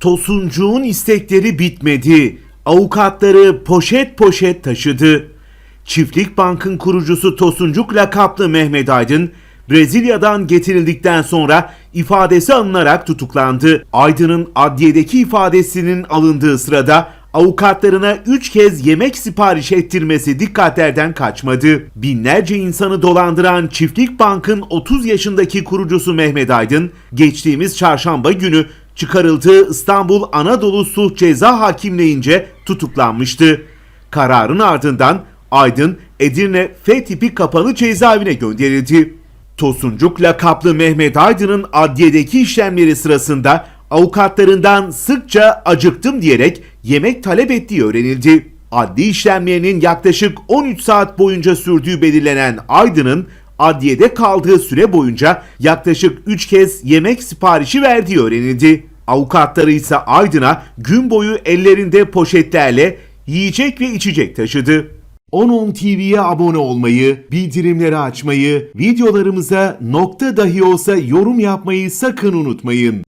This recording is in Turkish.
Tosuncuğun istekleri bitmedi. Avukatları poşet poşet taşıdı. Çiftlik Bank'ın kurucusu Tosuncuk lakaplı Mehmet Aydın, Brezilya'dan getirildikten sonra ifadesi alınarak tutuklandı. Aydın'ın adliyedeki ifadesinin alındığı sırada avukatlarına 3 kez yemek sipariş ettirmesi dikkatlerden kaçmadı. Binlerce insanı dolandıran Çiftlik Bank'ın 30 yaşındaki kurucusu Mehmet Aydın, geçtiğimiz çarşamba günü çıkarıldığı İstanbul Anadolu Sulh Ceza Hakimliğince tutuklanmıştı. Kararın ardından Aydın Edirne F tipi kapalı cezaevine gönderildi. Tosuncuk lakaplı Mehmet Aydın'ın adliyedeki işlemleri sırasında avukatlarından sıkça acıktım diyerek yemek talep ettiği öğrenildi. Adli işlemlerinin yaklaşık 13 saat boyunca sürdüğü belirlenen Aydın'ın adliyede kaldığı süre boyunca yaklaşık 3 kez yemek siparişi verdiği öğrenildi. Avukatları ise Aydın'a gün boyu ellerinde poşetlerle yiyecek ve içecek taşıdı. 10.10 TV'ye abone olmayı, bildirimleri açmayı, videolarımıza nokta dahi olsa yorum yapmayı sakın unutmayın.